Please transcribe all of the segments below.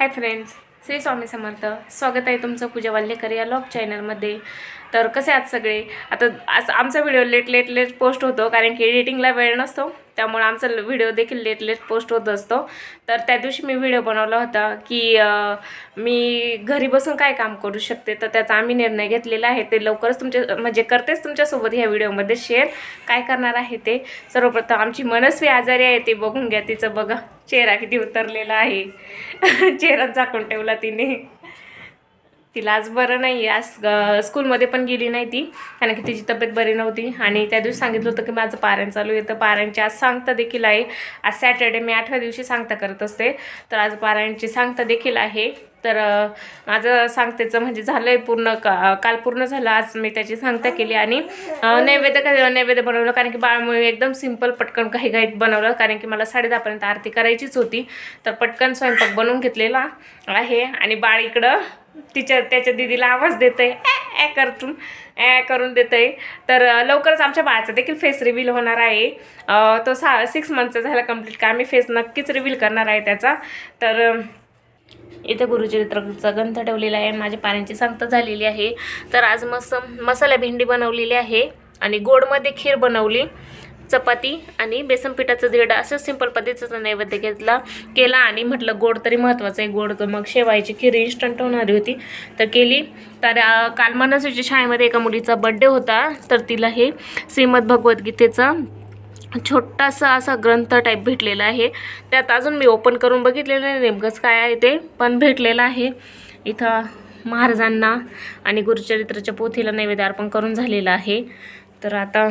Hi friends Shri Swami Samarth. स्वागत आहे तुमचं पूजा वाल्लेकर या लॉग चॅनलमध्ये. तर कसे आहात सगळे? आता आज आमचा video late late late post होतो कारण की एडिटिंगला वेळ नसतो. त्यामुळे आमचा व्हिडिओ देखील लेट लेट पोस्ट होत असतो. तर त्या दिवशी मी व्हिडिओ बनवला होता की मी घरी बसून काय काम करू शकते? तर त्याचा आम्ही निर्णय घेतलेला आहे. ते लवकरच तुमच्या म्हणजे करतेच तुमच्यासोबत ह्या व्हिडिओमध्ये शेअर काय करणार आहे ते? सर्वप्रथम आमची मनस्वी आजारी आहे ते बघून घ्या. तिचं बघा चेहरा किती उतरलेला आहे. चेहरा झाकून ठेवला तिने. तिला आज बरं नाही आज स्कूलमध्ये पण गेली नाही ती कारण की तिची तब्येत बरी नव्हती. आणि त्या दिवशी सांगितलं होतं की माझं पारायण चालू आहे. तर पारायणची आज सांगता देखील आहे. आज सॅटर्डे मी आठव्या दिवशी सांगता करत असते. तर आज पारायणची सांगता देखील आहे. तर माझं सांगतेचं म्हणजे झालं आहे पूर्ण का काल पूर्ण झालं आज मी त्याची सांगता केली आणि नैवेद्य काय नैवेद्य बनवलं कारण की बाळमुळे एकदम सिंपल पटकन काही गाईत बनवलं कारण की मला साडेदहापर्यंत आरती करायचीच होती. तर पटकन स्वयंपाक बनवून घेतलेला आहे आणि बाळ इकडं तिच्या त्याच्या दिदीला आवाज देत आहे ॲ करतून ॲ करून देत आहे तर लवकरच आमच्या बाळाचा देखील फेस रिव्हील होणार आहे. तो सा सिक्स मंथचा झाला कंप्लीट का आम्ही फेस नक्कीच रिव्हील करणार आहे त्याचा. तर इथं गुरुचरित्राचा ग्रंथ ठेवलेला आहे. माझ्या पाण्याची सांगता झालेली आहे. तर आज मस मसाला भेंडी बनवलेली आहे आणि गोडमध्ये खीर बनवली चपाती आणि बेसन पिठाचं दीड असं सिंपल पद्धतीचा नैवेद्य घेतला केला आणि म्हटलं गोड तरी महत्त्वाचं आहे. गोड तर मग शेवायची खीर इन्स्टंट होणारी होती. तर केली. तर काल मनसूच्या शाळेमध्ये एका मुलीचा बड्डे होता. तर तिला हे श्रीमद भगवद्गीतेचं छोटासा असा ग्रंथ टाईप भेटलेला आहे. त्यात अजून मी ओपन करून बघितलेलं नाही नेमकंच काय आहे ते पण भेटलेलं आहे. इथं महाराजांना आणि गुरुचरित्राच्या पोथीला नैवेद्य अर्पण करून झालेलं आहे. तर आता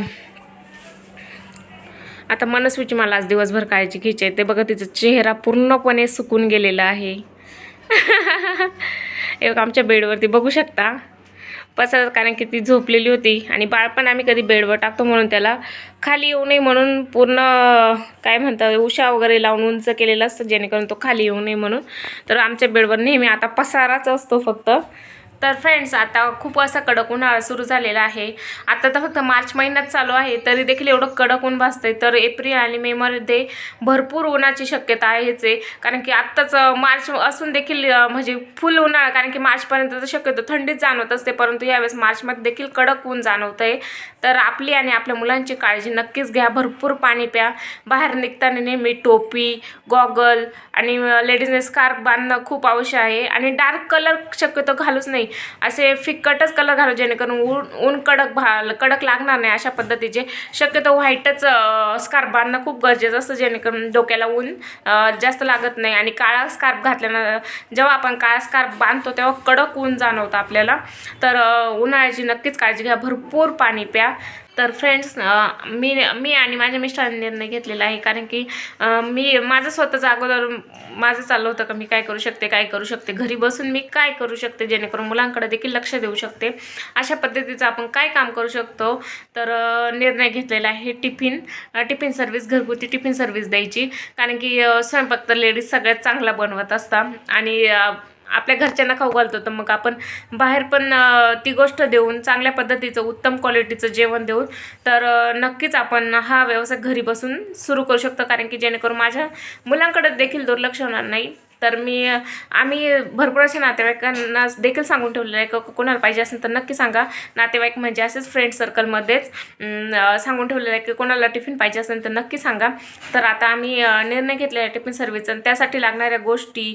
आता मनस्वीची मला आज दिवसभर काळजी घ्यायची आहे. ते बघा तिचा चेहरा पूर्णपणे सुकून गेलेला आहे. एक आमच्या बेडवरती बघू शकता. पसरत कारण की ती झोपलेली होती. आणि बाळ पण आम्ही कधी बेडवर टाकतो म्हणून त्याला खाली येऊ नये म्हणून पूर्ण काय म्हणतात उशा वगैरे लावून उंच केलेलं असतं जेणेकरून तो खाली येऊ नये म्हणून. तर आमच्या बेडवर नेहमी आता पसाराच असतो फक्त. तर फ्रेंड्स आता खूप असा कडक उन्हाळा सुरू झालेला आहे. आता तर फक्त मार्च महिन्यात चालू आहे तरी देखील एवढं कडक ऊन भासतंय. तर एप्रिल आणि मेमध्ये भरपूर उन्हाची शक्यता आहेच आहे. कारण की आत्ताच मार्च असून देखील म्हणजे फुल उन्हाळा कारण की मार्चपर्यंत तर शक्यतो थंडीच जाणवत असते. परंतु यावेळेस मार्चमध्ये देखील कडक ऊन जाणवत आहे तर आपली आणि आपल्या मुलांची काळजी नक्कीच घ्या. भरपूर पाणी प्या. बाहेर निघताना नेहमी टोपी गॉगल आणि लेडीजने स्कार्फ बांधणं खूप आवश्यक आहे. आणि डार्क कलर शक्यतो घालूच नाही. असे फिक्कटच कलर घालू जेणेकरून ऊन ऊन कडक भा कडक लागणार नाही अशा पद्धतीचे. शक्यतो व्हाईटच स्कार्फ बांधणं खूप गरजेचं असतं जेणेकरून डोक्याला ऊन जास्त लागत नाही. आणि काळा स्कार्फ घातल्यानं जेव्हा आपण काळा स्कार्फ बांधतो तेव्हा कडक ऊन जाणवतं आपल्याला. तर उन्हाळ्याची नक्कीच काळजी घ्या. भरपूर पाणी प्या. तर फ्रेंड्स मी मी आणि माझ्या मिस्टरांनी निर्णय घेतलेला आहे. कारण की मी माझं स्वतःचं अगोदर माझं चाललं होतं का मी काय करू शकते काय करू शकते? घरी बसून मी काय करू शकते? जेणेकरून मुलांकडे देखील लक्ष देऊ शकते. अशा पद्धतीचं आपण काय काम करू शकतो? तर निर्णय घेतलेला आहे टिफिन टिफिन सर्व्हिस घरगुती टिफिन सर्व्हिस द्यायची. कारण की स्वयंपाक तर लेडीज सगळ्यात चांगला बनवत असतात. आणि आपल्या घरच्यांना खाऊ घालतो तर मग आपण बाहेर पण ती गोष्ट देऊन चांगल्या पद्धतीचं उत्तम क्वालिटीचं जेवण देऊन तर नक्कीच आपण हा व्यवसाय घरी बसून सुरू करू शकतो. कारण की जेणेकरून माझ्या मुलांकडे देखील दुर्लक्ष होणार नाही. तर मी आम्ही भरपूर असे नातेवाईकांना देखील सांगून ठेवलेलं आहे. का कोणाला पाहिजे असेल तर नक्की सांगा. नातेवाईक म्हणजे असेच फ्रेंड सर्कलमध्येच सांगून ठेवलेलं आहे की कोणाला टिफिन पाहिजे असेल तर नक्की सांगा. तर आता आम्ही निर्णय घेतलेला आहे टिफिन सर्व्हिसचा आणि त्यासाठी लागणाऱ्या गोष्टी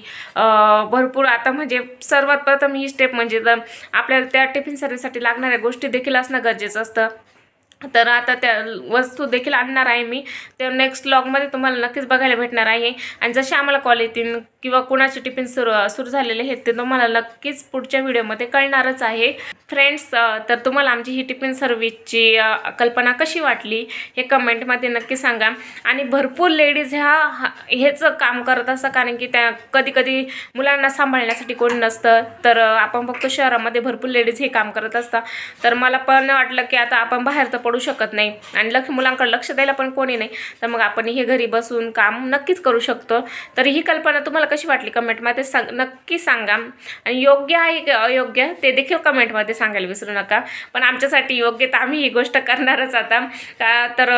भरपूर आता म्हणजे सर्वात प्रथम ही स्टेप म्हणजे तर आपल्याला त्या टिफिन सर्व्हिससाठी लागणाऱ्या गोष्टी देखील असणं गरजेचं असतं. तर आता त्या वस्तू देखील आणणार आहे मी. तर नेक्स्ट लॉगमध्ये तुम्हाला नक्कीच बघायला भेटणार आहे. आणि जसे आम्हाला कॉल येतील किंवा कुणाचे टिफिन सुरू सुरू झालेले आहेत ते तुम्हाला नक्कीच पुढच्या व्हिडिओमध्ये कळणारच आहे. फ्रेंड्स तर तुम्हाला आमची ही टिफिन सर्व्हिसची कल्पना कशी वाटली हे कमेंटमध्ये नक्की सांगा. आणि भरपूर लेडीज ह्या हा- हेच काम करत असतात कारण की त्या कधी कधी मुलांना सांभाळण्यासाठी कोणी नसतं. तर आपण बघतो शहरामध्ये भरपूर लेडीज हे काम करत असतात. तर मला पण वाटलं की आता आपण बाहेर तर पडू शकत नाही. आणि लक्ष मुलांकडे लक्ष द्यायला पण कोणी नाही. तर मग आपण हे घरी बसून काम नक्कीच करू शकतो. तर ही कल्पना तुम्हाला कशी वाटली कमेंटमध्ये सांग नक्की सांगा. आणि योग्य आहे की अयोग्य ते देखील कमेंटमध्ये सांगायला विसरू नका. पण आमच्यासाठी योग्य तर आम्ही ही गोष्ट करणारच आता. का तर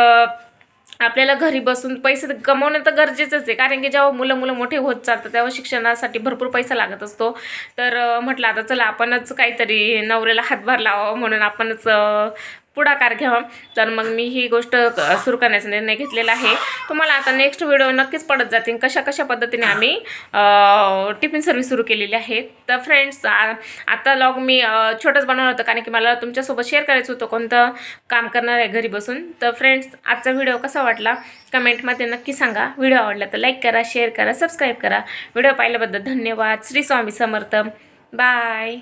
आपल्याला घरी बसून पैसे कमवणं तर गरजेचंच आहे. कारण की जेव्हा मुलं मुलं मोठे होत चालतात तेव्हा शिक्षणासाठी भरपूर पैसा लागत असतो. तर म्हटलं आता चला आपणच काहीतरी नवऱ्याला हातभार लावावा म्हणून आपणच पुढाकार घ्यावा. तर मग मी ही गोष्ट सुरू करण्याचा निर्णय घेतलेला आहे. तुम्हाला आता नेक्स्ट व्हिडिओ नक्कीच पडत जातील. कशा कशा पद्धतीने आम्ही टिफिन सर्व्हिस सुरू केलेली आहे. तर फ्रेंड्स आता लॉग मी छोटंच बनवलं होतं. कारण की मला तुमच्यासोबत शेअर करायचं होतं कोणतं काम करणार आहे घरी बसून. तर फ्रेंड्स आजचा व्हिडिओ कसा वाटला? कमेंटमध्ये नक्की सांगा. व्हिडिओ आवडला तर लाईक करा शेअर करा सबस्क्राईब करा. व्हिडिओ पाहिल्याबद्दल धन्यवाद. श्री स्वामी समर्थ. बाय